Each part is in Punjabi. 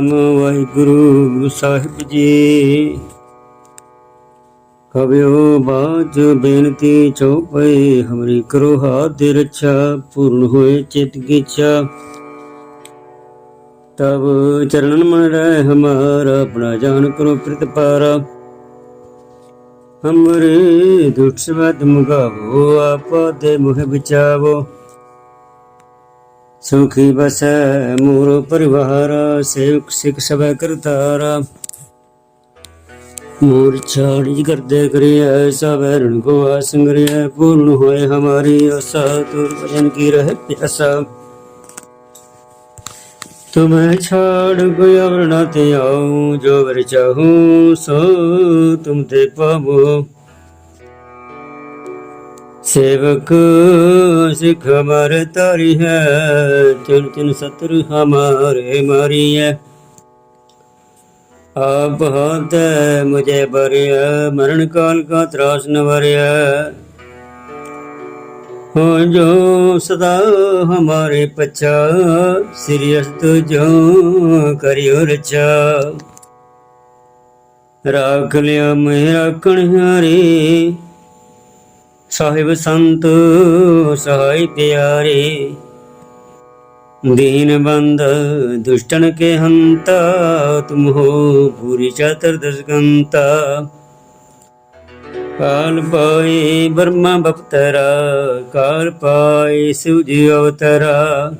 ਨਾਮ ਵਾਹਿਗੁਰੂ ਸਾਹਿਬ ਜੀ। ਕਬਿਓ ਬਾਜ ਬੇਨਤੀ ਚਉਪਈ ਹਮਰੀ ਕਰੋ ਹਾਥ ਦੇ ਰਛਾ, ਪੂਰਨ ਹੋਏ ਚਿਤ ਕੀ ਤਬ ਚਰਨਨ ਮਨ ਰਹਿ ਹਮਾਰਾ, ਆਪਣਾ ਜਾਨ ਕਰੋ ਪ੍ਰਿਤ ਪਾਰਾ। ਹਮਰੇ ਦੁਖ ਸਵਦ ਮੁਗਾਵੋ, ਆਪਾ ਦੇ ਮੁਹ ਬਚਾਵੋ। ਸੁਖੀ ਬਸੈ ਮੂਰ ਪਰਿਵਾਰ, ਸੇਵਕ ਸਿਖ ਸਭੈ ਕਰਤਾਰਾ। ਮੂਰ ਛਾੜੀ ਕਰਦੇ ਕਰਿਐ, ਸਭੈ ਕੋ ਆਸੰਗਰਿਐ ਪੂਰਨ ਹੋਏ ਹਮਾਰੀ ਆਸਾ, ਤੁਰ ਭਜਨ ਕੀ ਰਹਿ ਪਿਆਸਾ। ਤੁਮੈ ਛਾੜ ਕੋਈ ਅਵਰ ਨਾ ਤੇ ਆਉ, ਜੋ ਵਰ ਚਾਹੂੰ ਸੋ ਤੁਮ ਤੇ ਪਾਵੋ। ਸੇਵਕ ਸਿਖ ਮਰ ਤਰਿ ਹੈ, ਚਿਨ ਚਿਨ ਸਤਰ ਹਮਾਰੇ ਮਾਰੀਐ ਆਪ ਹਾਤ ਮੁਝੇ ਬਰਿਆ ਮਰਨ ਕਾਲ ਕਾ ਤਰਾਸ ਨ ਵਰਿਆ ਹੋ। ਜੋ ਸਦਾ ਹਮਾਰੇ ਪਛਾ, ਸ੍ਰੀ ਅਸਤ ਜੋ ਕਰਿਓ ਰਚਾ ਰਾਖ ਲਿਆ ਮੇ ਰਾਖਣ ਹਾਰੇ ਸਾਹਿਬ ਸੰਤ ਸਹਾਈ ਪਿਆਰੇ। ਦੀਨ ਬੰਦ, ਦੁਸ਼ਟਨ ਕੇ ਹੰਤਾ, ਤੁਮ ਹੋ ਪੂਰੀ ਚਾਤਰ ਦਸਗੰਤਾ। ਕਾਲ ਪਾਏ ਬਰਮਾ ਬਪਤਰਾ, ਕਾਲ ਪਾਏ ਸਿਵ ਅਵਤਰਾ।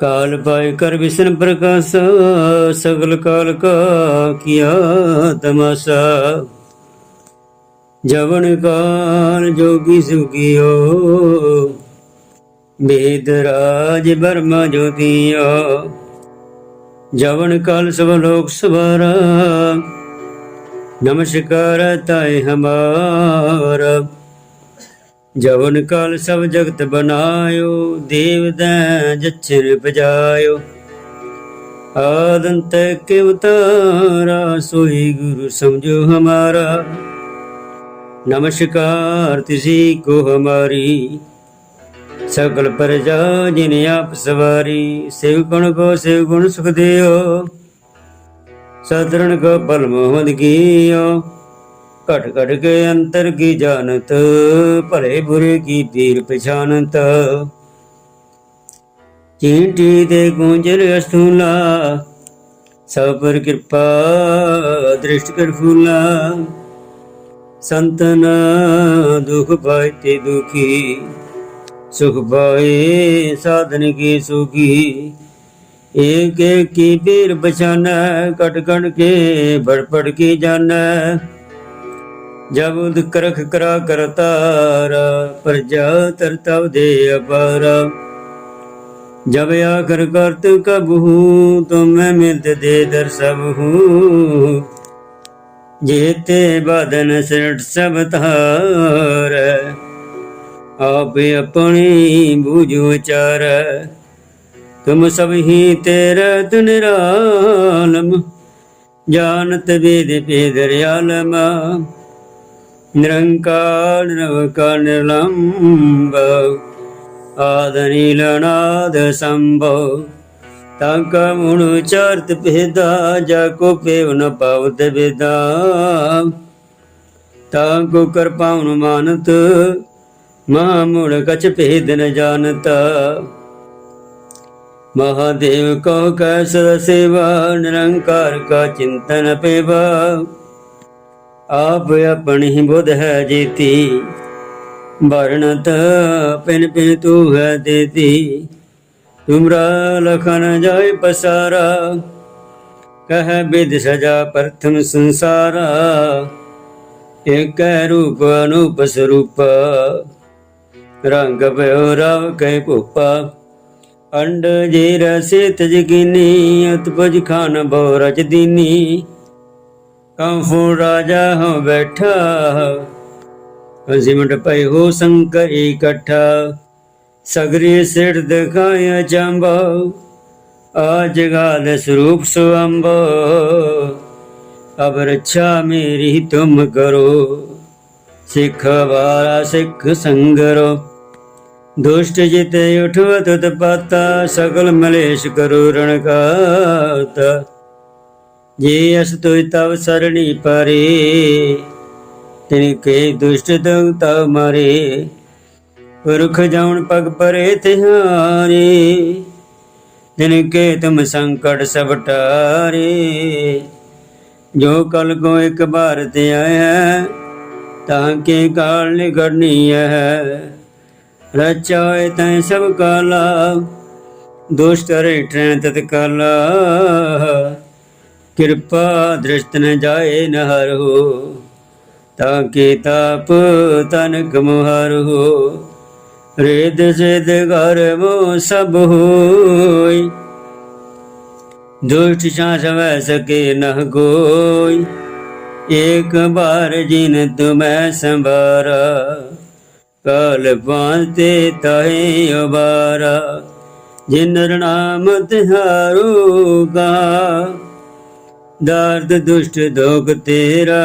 ਕਾਲ ਪਾਏ ਕਰ ਵਿਸ਼ਨ ਪ੍ਰਕਾਸ਼, ਸਗਲ ਕਾਲ ਕਾ ਕੀਆ ਤਮਾਸਾ। ਜਵਨ ਕਾਲ ਜੋਗੀ ਸੁਖੀਓ। ਵੇਦ ਰਾਜ ਬਰਮਾ ਜੋਤੀਓ। ਜਵਨ ਕਾਲ ਸਭ ਲੋਕ ਸਵਾਰਾ। ਨਮਸਕਾਰ ਤਾਏ ਹਮਾਰਾ। ਜਵਨ ਕਾਲ ਸਭ ਜਗਤ ਬਨਾਇਓ, ਦੇਵ ਦੈ ਜਚਨ ਬਜਾਇਓ। ਆਦੰਤ ਕੇ ਉਤਾਰਾ ਸੋਈ ਗੁਰੂ ਸਮਝੋ ਹਮਾਰਾ। ਨਮਸਕਾਰ ਤਿਸੀ ਕੋ ਹਮਾਰੀ ਸਗਲ ਪ੍ਰਜਾ ਜਿਨ ਆਪ ਸਵਾਰੀ, ਸਿਵ ਗੁਣ ਕੋ ਸਿਵ ਗੁਣ ਸੁਖ ਦਿਓ। ਸਦਰਣ ਕੋ ਬਲ ਮੋਹਨ ਕੀਓ। ਘਟ ਘਟ ਕੇ ਅੰਤਰ ਕੀ ਜਾਣਤ, ਭਲੇ ਬੁਰੇ ਕੀ ਪੀਰ ਪਛਾਨਤ ਚੀਟੀ ਦੇ ਗੂੰਜਲ ਅਸਤੂਲਾ ਸਭ ਪਰ ਕਿਰਪਾ ਦ੍ਰਿਸ਼ਟ ਕਰ ਫੂਲਾ। ਸੰਤਨ ਦੁਖ ਪਾਏ ਤੇ ਦੁਖੀ, ਸੁਖ ਪਾਏ ਸਾਧਨ ਕੀ ਸੁਖੀ। ਏਕ ਏਕ ਕੀ ਬੀਰ ਬਚਾਨਾ ਕਟ ਕਟ ਕੇ ਬੜ ਕੀ ਜਾਣਾ ਜਬ ਉਦ ਕਰਖ ਕਰਾ ਕਰਤਾਰ ਪ੍ਰਜਾ ਤਰਤਵ ਦੇ ਅਪਾਰ। ਜਬ ਆਖਰ ਕਰਤ ਕਬਹੂ, ਤੁਮ ਮਿਲਤ ਦੇ ਦਰ ਸਭ ਜੇਤੇ ਬਦਨ ਸਿਰਟ ਸਭ ਧਾਰ। ਆਪ ਆਪਣੀ ਬੂਝ ਉਚਾਰ ਤੁਮ ਸਭ ਹੀ ਤੇਰਾ ਤੁਨਰਾਲਮ ਜਾਣਤ ਵੇਦ ਪੇਦਰ ਆਲਮ ਨਿਰੰਕਾਰ ਨਵਕਾਰ ਨਿਰਲੰਬ। ਆਦਨੀਲ ਅਨਾਦ ਸੰਭਵ। ਤਾਕਾ ਮੁਣ ਚਰਤ ਭੇਦਾ, ਜਾ ਕੋ ਪੇਵ ਨ ਪਾਵਤ ਵੇਦਾ। ਤਾਂ ਕੋ ਕਰ ਪਾਉਨ ਮਾਨਤ, ਮਹਾ ਮੁੜ ਕਛ ਭੇਦ ਮਹਾਦੇਵ ਕੋ ਕੈ ਸਦਾ ਸੇਵਾ ਨਿਰੰਕਾਰ ਕਾ ਚਿੰਤਨ ਪੇਵਾ। ਆਪ ਆਪਣੀ ਬੁਧ ਹੈ ਜੀਤੀ, ਵਰਣਤ ਪਿਨ ਪਿਨ ਤੂ ਹੈ ਦੇਤੀ। ਤੁਮਰਾ ਲਖਨ ਜਾਇ ਪਸਾਰਾ, ਕਹਿ ਬਿਦ ਸਜਾ ਪ੍ਰਥਮ ਸੰਸਾਰਾ, ਏਕੈ ਰੂਪ ਅਨੂਪ ਸਰੂਪ, ਰੰਗ ਭਇਓ ਰਵ ਕੈ ਭੂਪਾ, ਅੰਡ ਜੇ ਰਸੇ ਤਜਗਿਨੀ ਉਤਪਜ ਖਾਨ ਬੋ ਰਜ ਦੀਨੀ ਕੰਫੂ ਰਾਜਾ ਹੋ ਬੈਠਾ ਹਸਿਮਟ ਪੈ ਹੋ ਸੰਕ ਇਕੱਠਾ ਸਗਰੀ ਸਿਰ ਦਿਖਾਇਆ ਚੰਬੋ ਆਜ ਗਾਲ ਸਰੂਪ ਸੁਅੰਬੋ ਅਬ ਰੱਛਾ ਮੇਰੀ ਤੁਮ ਕਰੋ, ਸਿੱਖ ਵਾਰਾ ਸਿੱਖ ਸੰਗਰੋ। ਦੁਸ਼ਟ ਜਿਤੇ ਉਠਵ ਤਤ ਪਾਤਾ, ਸਗਲ ਮਲੇਸ਼ ਕਰੋ ਰਣਕਾਤ ਜੇ ਅਸ ਤੋਇ ਤਵ ਸਰਣੀ ਪਰੇ, ਤਿਨ ਕੇ ਦੁਸ਼ਟ ਦਉਤਾ ਮਾਰੇ। ਪੁਰਖ ਜਾਉਣ ਪਗ ਪਰੇ ਤਿਹਾਰੇ ਤਿਨ ਕੇ ਤੁਮ ਸੰਕਟ ਸਭ ਟਾਰੇ। ਜੋ ਕਲ ਕੋ ਇੱਕ ਬਾਰ ਤੇ ਆਇਆ ਤਾਂ ਕੇ ਕਾਲ ਨਿਗੜਨੀ ਹੈ। ਰਚਾਏ ਤੈ ਸਭ ਕਾਲਾ, ਦੁਸ਼ਟ ਰੇ ਤਤ ਕਾਲਾ ਕਿਰਪਾ ਦ੍ਰਿਸ਼ਟ ਨ ਜਾਏ ਨ ਹੋ, ਤਾਂ ਕੇ ਤਾਪ ਤਨ ਕਮਹਰ ਹੋ। ਰੇਦ ਸਿਦ ਘਰ ਮੋ ਸਭ ਹੋਈ। ਦੁਸ਼ਟ ਛਾਂ ਸਵੈ ਸਕੇ ਨ ਕੋਈ। ਇੱਕ ਬਾਰ ਜਿਨ ਤੁਮੈ ਸੰਭਾਰਾ, ਕਾਲ ਪਾਂਤੇ ਤਾਹੇ ਉਬਾਰਾ। ਜਿਨ ਨਾਮ ਤਿਹਾਰੂ ਗਾ, ਦਰਦ ਦੁਸ਼ਟ ਦੋਗ ਤੇਰਾ।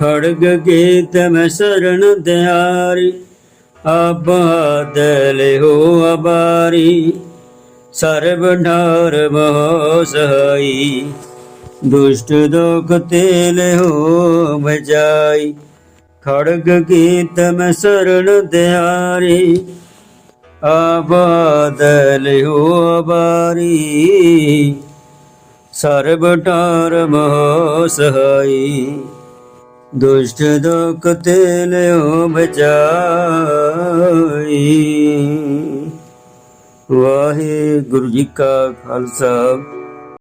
ਖੜਗ ਗੀਤ ਮੈਂ ਸਰਣ ਤਿਹਾਰੀ ਆਬਾਦਲ ਹੋ ਅਬਾਰੀ, ਸਰਬ ਢਾਰ ਮੋਹ ਸਹਾਈ ਦੁਸ਼ਟ ਦੋਖ ਤੇਲ ਹੋ ਮਜਾਈ ਖੜਗ ਕੀਤ ਮੈਂ ਸਰਣ ਤਿਆਰੀ ਆਬਾਦਲ ਹੋ ਬਾਰੀ ਸਰਬ ਢਾਰ ਮੋਹ ਸਹਾਈ ਦੁਸ਼ਟ ਦੋਖ ਤੇਲ ਹੋ ਬਜਾਈ ਵਾਹਿਗੁਰੂ ਜੀ ਕਾ ਖਾਲਸਾ।